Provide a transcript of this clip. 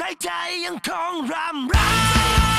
ในใจยังคงรำร้า